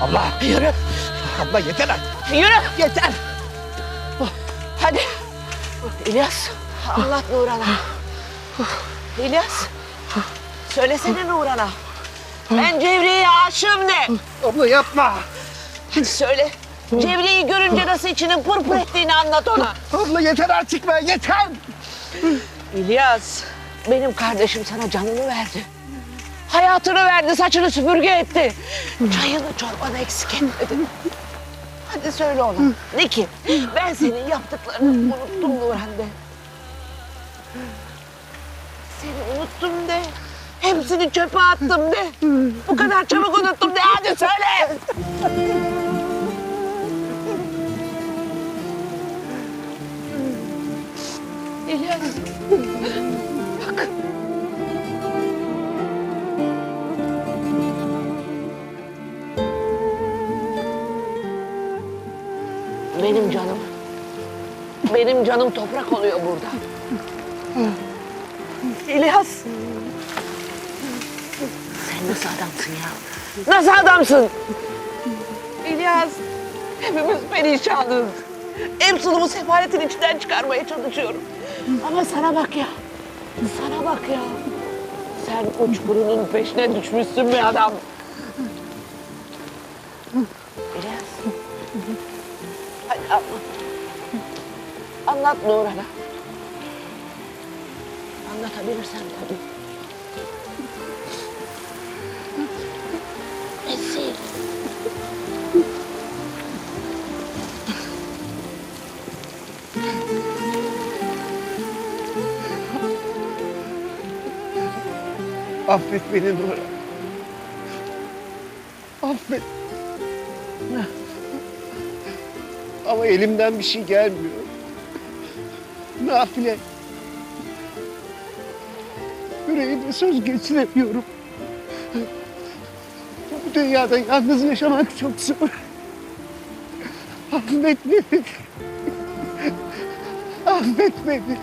Allah. Yürü. Abla yeter artık. Yürü. Yeter. Hadi. İlyas. Anlat Nurhan'a. İlyas. Söylesene Nurhan'a. Ben Cevriye'ye aşığım de. Abla yapma. Hadi söyle. Cevriye'yi görünce nasıl içinin pırpır ettiğini anlat ona. Abla yeter artık be yeter. İlyas. Benim kardeşim sana canını verdi. Hayatını verdi, saçını süpürge etti. Çayını çorbanı eksik etmedi. Hadi söyle ona. De ki ben senin yaptıklarını unuttum Nurhan de. Seni unuttum de. Hepsini çöpe attım de. Bu kadar çabuk unuttum de. Hadi söyle. İlyas. Bak. Benim canım. Benim canım toprak oluyor burada. İlyas. Sen nasıl adamsın ya? Nasıl adamsın? İlyas. Hepimiz perişanız. Emsulumu sefaletin içinden çıkarmaya çalışıyorum. Ama sana bak ya. Sana bak ya. Sen uçkurunun peşine düşmüşsün be adam. İlyas. Hadi anlat. Nurhan'a. Anlatabilirsen tabii. Esil. Affet beni Nurhan. Affet. Ama elimden bir şey gelmiyor. Nafile. Yüreğime söz geçiremiyorum. Bu dünyada yalnız yaşamak çok zor. Affet beni. Affet beni.